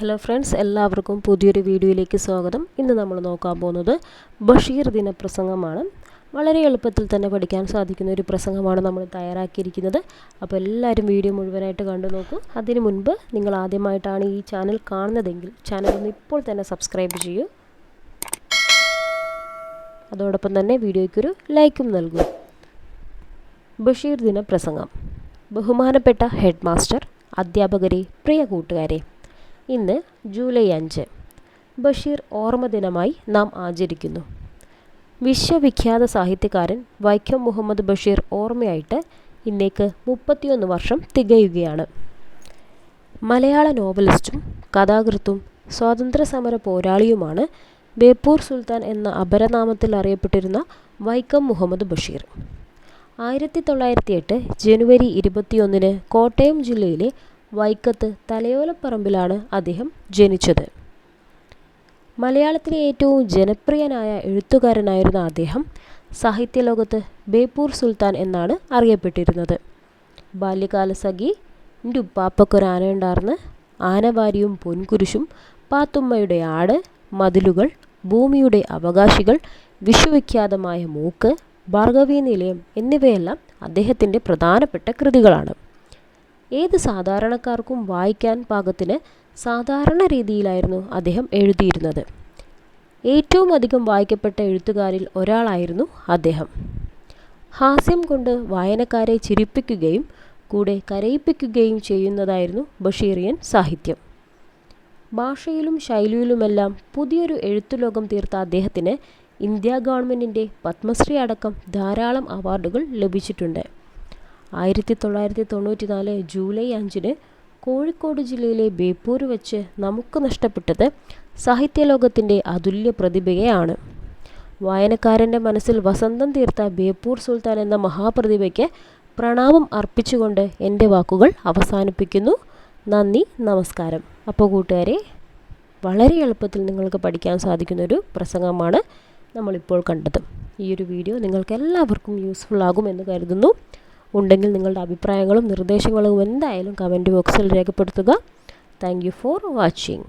Hello friends എല്ലാവർക്കും പുതിയൊരു വീഡിയോയിലേക്ക് സ്വാഗതം. ഇന്ന് നമ്മൾ നോക്കാൻ പോകുന്നത് ബഷീർ ദിനപ്രസംഗമാണ് വളരെ എളുപ്പത്തിൽ തന്നെ പഠിക്കാൻ സാധിക്കുന്ന ഒരു പ്രസംഗമാണ് നമ്മൾ തയ്യാറാക്കിയിരിക്കുന്നത്. അപ്പോൾ എല്ലാവരും വീഡിയോ മുഴുവനായിട്ട് കണ്ടു നോക്കൂ. അതിനു മുൻപ് നിങ്ങൾ ആദ്യമായിട്ടാണ് ഈ ചാനൽ കാണുന്നതെങ്കിൽ ചാനൽ ഒന്ന് ഇപ്പോൾ തന്നെ സബ്സ്ക്രൈബ് ചെയ്യൂ. അതോടൊപ്പം തന്നെ വീഡിയോയ്ക്കൊരു ലൈക്കും നൽകൂ. ബഷീർ ദിന പ്രസംഗം. ബഹുമാനപ്പെട്ട ഹെഡ് മാസ്റ്റർ അധ്യാപകരെ പ്രിയ കൂട്ടുകാരെ ഇന്ന് ജൂലൈ അഞ്ച്. ബഷീർ ഓർമ്മദിനമായി നാം ആചരിക്കുന്നു. വിശ്വവിഖ്യാത സാഹിത്യകാരൻ വൈക്കം മുഹമ്മദ് ബഷീർ ഓർമ്മയായിട്ട് ഇന്നേക്ക് മുപ്പത്തിയൊന്ന് വർഷം തികയുകയാണ്. മലയാള നോവലിസ്റ്റും കഥാകൃത്തും സ്വാതന്ത്ര്യസമര പോരാളിയുമാണ് ബേപ്പൂർ സുൽത്താൻ എന്ന അപരനാമത്തിൽ അറിയപ്പെട്ടിരുന്ന വൈക്കം മുഹമ്മദ് ബഷീർ. ആയിരത്തി തൊള്ളായിരത്തി എട്ട് ജനുവരി ഇരുപത്തിയൊന്നിന് കോട്ടയം ജില്ലയിലെ വൈക്കത്ത് തലയോലപ്പറമ്പിലാണ് അദ്ദേഹം ജനിച്ചത്. മലയാളത്തിലെ ഏറ്റവും ജനപ്രിയനായ എഴുത്തുകാരനായിരുന്ന അദ്ദേഹം സാഹിത്യലോകത്ത് ബേപ്പൂർ സുൽത്താൻ എന്നാണ് അറിയപ്പെട്ടിരുന്നത്. ബാല്യകാല സഖി എന്റെ ഉപ്പാപ്പക്കൊരാനയുണ്ടാർന്ന് ആനവാരിയും പൊൻകുരിശും പാത്തുമ്മയുടെ ആട് മതിലുകൾ ഭൂമിയുടെ അവകാശികൾ വിശ്വവിഖ്യാതമായ മൂക്ക് ഭാർഗവീ നിലയം എന്നിവയെല്ലാം അദ്ദേഹത്തിന്റെ പ്രധാനപ്പെട്ട കൃതികളാണ്. ഏത് സാധാരണക്കാർക്കും വായിക്കാൻ പാകത്തിന് സാധാരണ രീതിയിലായിരുന്നു അദ്ദേഹം എഴുതിയിരുന്നത്. ഏറ്റവും അധികം വായിക്കപ്പെട്ട എഴുത്തുകാരിൽ ഒരാളായിരുന്നു അദ്ദേഹം. ഹാസ്യം കൊണ്ട് വായനക്കാരെ ചിരിപ്പിക്കുകയും കൂടെ കരയിപ്പിക്കുകയും ചെയ്യുന്നതായിരുന്നു ബഷീറിയൻ സാഹിത്യം. ഭാഷയിലും ശൈലിയിലുമെല്ലാം പുതിയൊരു എഴുത്തുലോകം തീർത്ത അദ്ദേഹത്തിന് ഇന്ത്യ ഗവൺമെന്റിന്റെ പത്മശ്രീ അടക്കം ധാരാളം അവാർഡുകൾ ലഭിച്ചിട്ടുണ്ട്. ആയിരത്തി തൊള്ളായിരത്തി തൊണ്ണൂറ്റി നാല് ജൂലൈ അഞ്ചിന് കോഴിക്കോട് ജില്ലയിലെ ബേപ്പൂർ വെച്ച് നമുക്ക് നഷ്ടപ്പെട്ടത് സാഹിത്യലോകത്തിന്റെ അതുല്യ പ്രതിഭയാണ് വായനക്കാരന്റെ മനസ്സിൽ വസന്തം തീർത്ത ബേപ്പൂർ സുൽത്താൻ എന്ന മഹാപ്രതിഭയ്ക്ക് പ്രണാമം അർപ്പിച്ചുകൊണ്ട് എന്റെ വാക്കുകൾ അവസാനിപ്പിക്കുന്നു. നന്ദി നമസ്കാരം. അപ്പോൾ കൂട്ടുകാരെ വളരെ എളുപ്പത്തിൽ നിങ്ങൾക്ക് പഠിക്കാൻ സാധിക്കുന്നൊരു പ്രസംഗമാണ് നമ്മളിപ്പോൾ കണ്ടത്. ഈ ഒരു വീഡിയോ നിങ്ങൾക്ക് എല്ലാവർക്കും യൂസ്ഫുൾ ആകുമെന്ന് കരുതുന്നു. ഉണ്ടെങ്കിൽ നിങ്ങളുടെ അഭിപ്രായങ്ങളും നിർദ്ദേശങ്ങളും എന്തായാലും കമന്റ് ബോക്സിൽ രേഖപ്പെടുത്തുക. Thank for watching